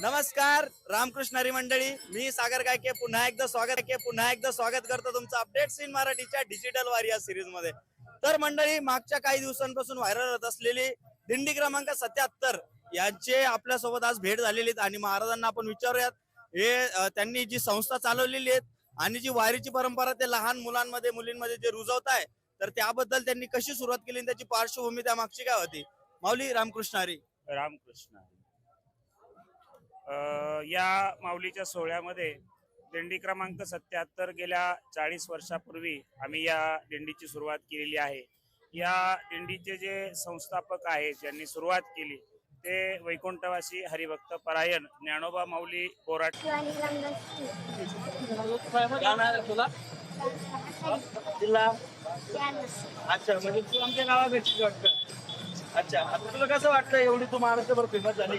नमस्कार रामकृष्ण हरी मंडळी. मी सागर गायके. पुन्हा एकदा स्वागत के पुन्हा एकदा स्वागत करतो तुमचं अपडेट्स इन मराठीच्या डिजिटल वार या सिरीजमध्ये. तर मंडळी मागच्या काही दिवसांपासून व्हायरल होत असलेली दिंडी क्रमांक सत्याहत्तर यांचे आपल्यासोबत आज भेट झालेली आहेत आणि महाराजांना आपण विचारूयात. हे त्यांनी जी संस्था चालवलेली आहेत आणि जी वारीची परंपरा ते लहान मुलांमध्ये मुलींमध्ये जे रुजवत आहे तर त्याबद्दल त्यांनी कशी सुरुवात केली त्याची पार्श्वभूमी त्या मागची काय होती? माऊली रामकृष्ण हरी. रामकृष्ण हरी. या माऊलीच्या सोहळ्यामध्ये दिंडी क्रमांक सत्याहत्तर गेल्या चाळीस वर्षापूर्वी आम्ही या दिंडीची सुरुवात केलेली आहे. या दिंडीचे जे संस्थापक आहेत ज्यांनी सुरुवात केली ते वैकुंठवासी हरिभक्त परायण ज्ञानोबा माऊली बोराट जिल्हा? अच्छा म्हणजे तू आमच्या गावाकडची वाटतं अच्छा आता तुला कसं वाटतं एवढी तू महाराष्ट्रभर फेमस झाली?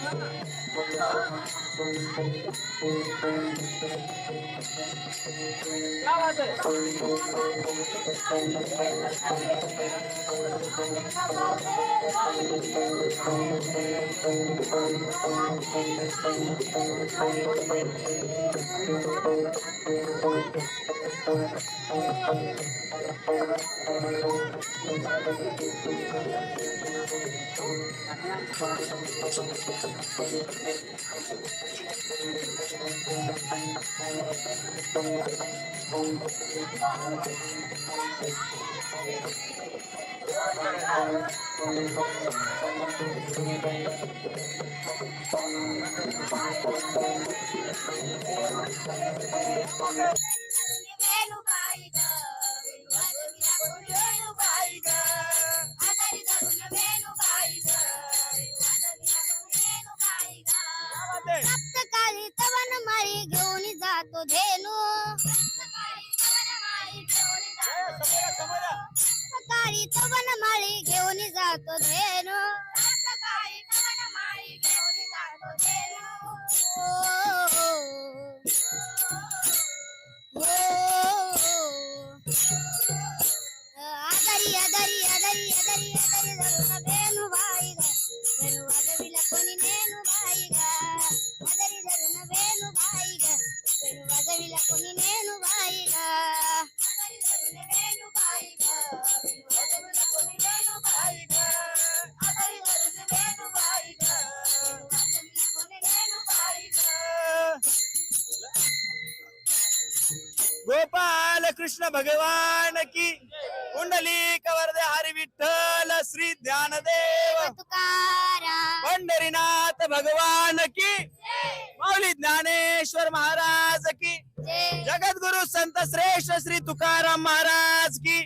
काही कंपनीचे फोन सप्तकाळी ಕಾಯಿತದೇನು ಕಾಯಿ ಕವನ ಮಾಡಿ ಅದರಿ ಅದರಿ ಅದರಿ ಅದರಿ ಅದರಿ ಬೇನು ಬಾಯಿ गोपाल कृष्ण भगवान की। कुंडली कवर्दे हरी विठ्ठल श्री ज्ञानदेव। तुकाराम। पंढरीनाथ भगवान की। माऊली ज्ञानेश्वर महाराज की। जगद्गुरु संत श्रेष्ठ श्री तुकाराम महाराज की।